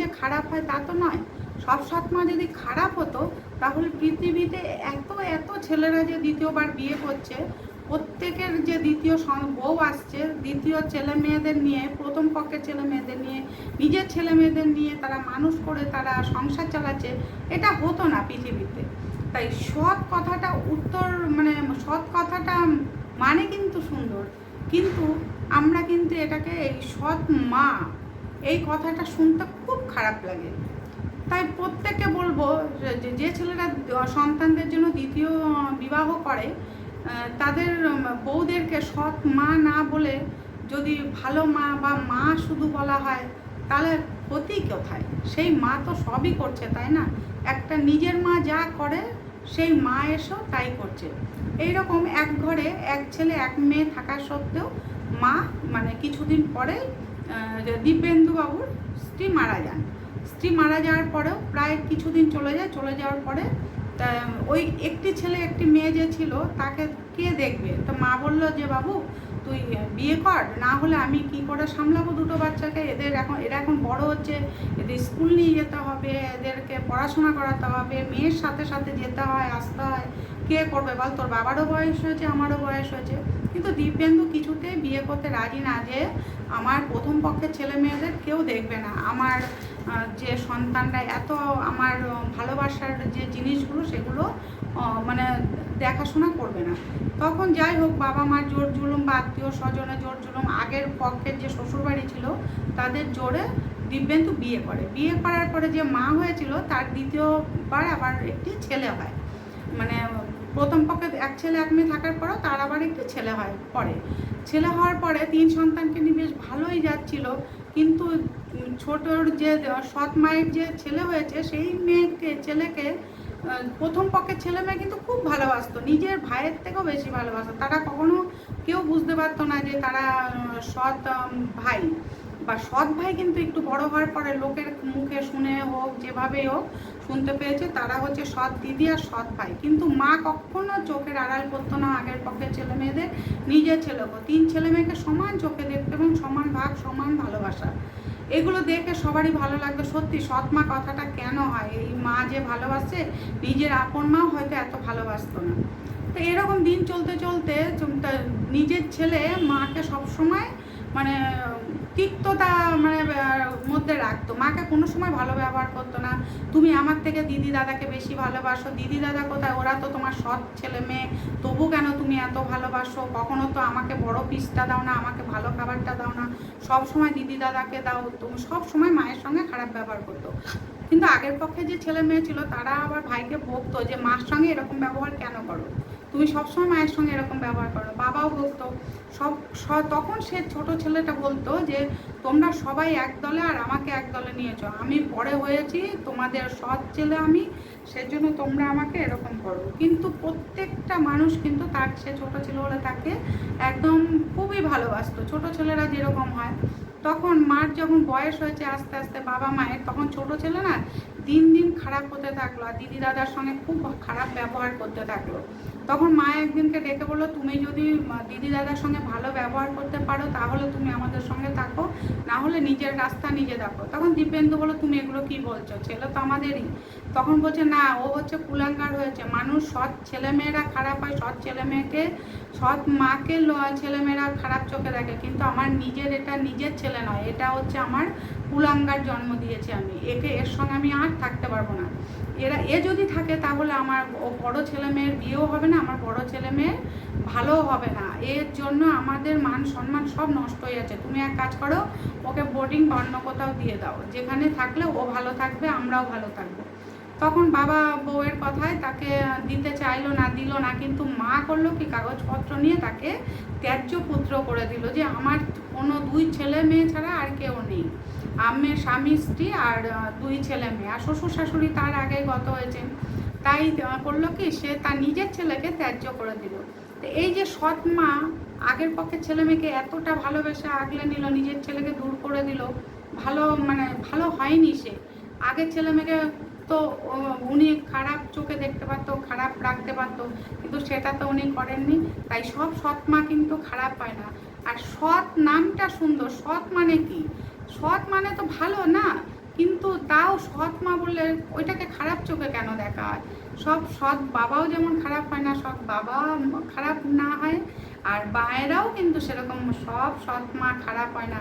যে খারাপ হয় তা তো নয়। সব সৎ মা যদি খারাপ হতো, তাহলে পৃথিবীতে এত এত ছেলেরা যে দ্বিতীয়বার বিয়ে করছে, প্রত্যেকের যে দ্বিতীয় বউ আসছে, দ্বিতীয় ছেলে মেয়েদের নিয়ে, প্রথম পক্ষের ছেলে মেয়েদের নিয়ে, নিজের ছেলে মেয়েদের নিয়ে তারা মানুষ করে তারা সংসার চালাচ্ছে, এটা হতো না পৃথিবীতে। তাই সৎ কথাটা উত্তর মানে সৎ কথাটা মানে কিন্তু সুন্দর। কিন্তু আমরা কিন্তু এটাকে এই সৎ মা, এই কথাটা শুনতে খুব খারাপ লাগে। তাই প্রত্যেককে বলব যে ছেলেরা সন্তানদের জন্য দ্বিতীয় বিবাহ করে তাদের বউদেরকে সৎ মা না বলে যদি ভালো মা বা মা শুধু বলা হয়, তাহলে ক্ষতি কোথায়? সেই মা তো সবই করছে, তাই না? একটা নিজের মা যা করে, সেই মা এসেও তাই করছে। এইরকম এক ঘরে এক ছেলে, এক মেয়ে থাকা সত্ত্বেও মা মানে কিছুদিন পরে আহ, দিব্যেন্দু বাবুর স্ত্রী মারা যান। স্ত্রী মারা যাওয়ার পরেও প্রায় কিছুদিন চলে যায়। চলে যাওয়ার পরে তা ওই একটি ছেলে একটি মেয়ে যে ছিল তাকে কে দেখবে? তো মা বলল যে বাবু তুই বিয়ে কর না হলে আমি কি করে সামলাবো দুটো বাচ্চাকে? এদের এখন এরা এখন বড় হচ্ছে এদের স্কুল নিয়ে যেতে হবে এদেরকে পড়াশোনা করাতে হবে মেয়ের সাথে সাথে যেতে হয় আসতে হয়। কে করবে বল? তোর বাবারও বয়স হয়েছে আমারও বয়স হয়েছে। কিন্তু দিব্যেন্দু কিছুতেই বিয়ে করতে রাজি না যে আমার প্রথম পক্ষের ছেলে মেয়েদের কেউ দেখবে না। আমার যে সন্তানরা এত আমার ভালোবাসার যে জিনিসগুলো সেগুলো মানে দেখাশোনা করবে না। তখন যাই হোক, বাবা মার জোর জুলুম বা আত্মীয় স্বজনের জোর জুলুম, আগের পক্ষের যে শ্বশুরবাড়ি ছিল, তাদের জোরে দিব্যেন্দু বিয়ে করে। বিয়ে করার পরে যে মা হয়েছিল, তার দ্বিতীয়বার আবার একটি ছেলে হয়। মানে প্রথম পক্ষে এক ছেলে, এক মেয়ে থাকার পরেও তার আবার একটি ছেলে হয় পরে ছেলে হওয়ার পরে তিন সন্তানকে নিয়ে বেশ ভালোই যাচ্ছিল, কিন্তু ছোটোর যে সৎ মায়ের যে ছেলে হয়েছে, সেই মেয়েকে, ছেলেকে প্রথম পক্ষের ছেলে মেয়ে কিন্তু খুব ভালোবাসতো, নিজের ভাইয়ের থেকেও বেশি ভালোবাসতো। তারা কখনো কেউ বুঝতে পারতো না যে তারা সৎ ভাই। বা সৎ ভাই কিন্তু একটু বড় হওয়ার পরে লোকের মুখে শুনে হোক যেভাবেই হোক, শুনতে পেয়েছে, তারা হচ্ছে সৎ দিদি আর সৎ ভাই। কিন্তু মা কখনো চোখের আড়াল করতো না আগের পক্ষের ছেলে মেয়েদের, নিজের ছেলেকে তিন ছেলে মেয়েকে সমান চোখে দেখতো এবং সমান ভাগ, সমান ভালোবাসা। এগুলো দেখে সবারই ভালো লাগতো সত্যি, সৎ মা কথাটা কেন হয়? এই মা যে ভালোবাসে, নিজের আপন মাও হয়তো এত ভালোবাসতো না। তো এরকম দিন চলতে চলতে নিজের ছেলে মাকে সবসময় মানে তিক্ততা মানে মধ্যে রাখতো। মাকে কোনো সময় ভালো ব্যবহার করতো না। তুমি আমার থেকে দিদি দাদাকে বেশি ভালোবাসো। দিদি দাদা কোথায়? ওরা তো তোমার সৎ ছেলে মেয়ে। তবু কেন তুমি এত ভালোবাসো? কখনো তো আমাকে বড় পিসটা দাও না, আমাকে ভালো খাবারটা দাও না। সব সময় দিদি দাদাকে দাও। তুমি সব সময় মায়ের সঙ্গে খারাপ ব্যবহার করতো। কিন্তু আগের পক্ষে যে ছেলে মেয়ে ছিল, তারা আবার ভাইকে বকতো যে, মার সঙ্গে এরকম ব্যবহার কেন করো? তুমি সবসময় মায়ের সঙ্গে এরকম ব্যবহার করো। বাবাও বলতো সব তখন সে ছোট ছেলেটা বলতো যে, তোমরা সবাই এক দলে আর আমাকে এক দলে নিয়েছো আমি পরে হয়েছি, তোমাদের সৎ ছেলে আমি, সেজন্য তোমরা আমাকে এরকম করো। কিন্তু প্রত্যেকটা মানুষ কিন্তু তার, সে ছোট ছেলে বলে তাকে একদম খুবই ভালোবাসতো। ছোট ছেলেরা যেরকম হয় তখন মার যখন বয়স হয়েছে আস্তে আস্তে বাবা মায়ের তখন ছোট ছেলে না দিন দিন খারাপ হতে থাকল আর দিদি দাদার সঙ্গে খুব খারাপ ব্যবহার করতে থাকল। তখন মা একদিনকে ডেকে বলল, তুমি যদি দিদি দাদার সঙ্গে ভালো ব্যবহার করতে পারো, তাহলে তুমি আমাদের সঙ্গে থাকো। না হলে নিজের রাস্তা নিজে দেখো। তখন দীপেন্দু বলো তুমি এগুলো কি বলছো? ছেলে তো আমাদেরই। তখন বলছে, না, ও হচ্ছে কুলাঙ্কার হয়েছে। মানুষ সৎ ছেলেমেয়েরা খারাপ হয়, সৎ ছেলে মেয়েকে সৎ মাকে ছেলেমেয়েরা খারাপ চোখে দেখে। কিন্তু আমার নিজের এটা নিজের ছেলে নয়, এটা হচ্ছে আমার কুলাঙ্গার জন্ম দিয়েছি আমি। একে, এর সঙ্গে আমি আর থাকতে পারব না। এরা, এ যদি থাকে তাহলে আমার বড় ছেলে মেয়ের বিয়েও হবে না, আমার বড় ছেলে মেয়ের ভালোও হবে না। এর জন্য আমাদের মান সম্মান সব নষ্ট হয়ে যাচ্ছে। তুমি এক কাজ করো, ওকে বোর্ডিং বা অন্য কোথাও দিয়ে দাও। যেখানে থাকলে ও ভালো থাকবে, আমরাও ভালো থাকব। তখন বাবা বউয়ের কথায় তাকে দিতে চাইলো না, দিল না, কিন্তু মা করল কি কাগজপত্র নিয়ে তাকে ত্যায্য পুত্র করে দিল যে আমার কোনো দুই ছেলে মেয়ে ছাড়া আর কেউ নেই। আমের স্বামী, স্ত্রী আর দুই ছেলে মেয়ে। আর শ্বশুর শাশুড়ি তার আগে গত হয়েছেন তাই করল কি সে তার নিজের ছেলেকে ত্যায্য করে দিল। তো এই যে সৎ মা আগের পক্ষে ছেলে মেয়েকে এতটা ভালোবেসে আগলে নিল, নিজের ছেলেকে দূর করে দিল, ভালো মানে ভালো হয়নি সে। আগের ছেলে মেয়েকে তো উনি খারাপ চোখে দেখতে পারতো, খারাপ রাখতে পারতো, কিন্তু সেটা তো উনি করেননি। তাই সব সৎ মা কিন্তু খারাপ হয় না। আর সৎ নামটা সুন্দর, সৎ মানে কি? সৎ মানে তো ভালো না, কিন্তু কিন্তু তাও সৎ মা বললে ওইটাকে খারাপ চোখে কেন দেখা হয় সব সৎ বাবাও যেমন খারাপ হয় না, সৎ বাবা খারাপ না হয়, আর মায়েরাও কিন্তু সেরকম সব সৎ মা খারাপ হয় না।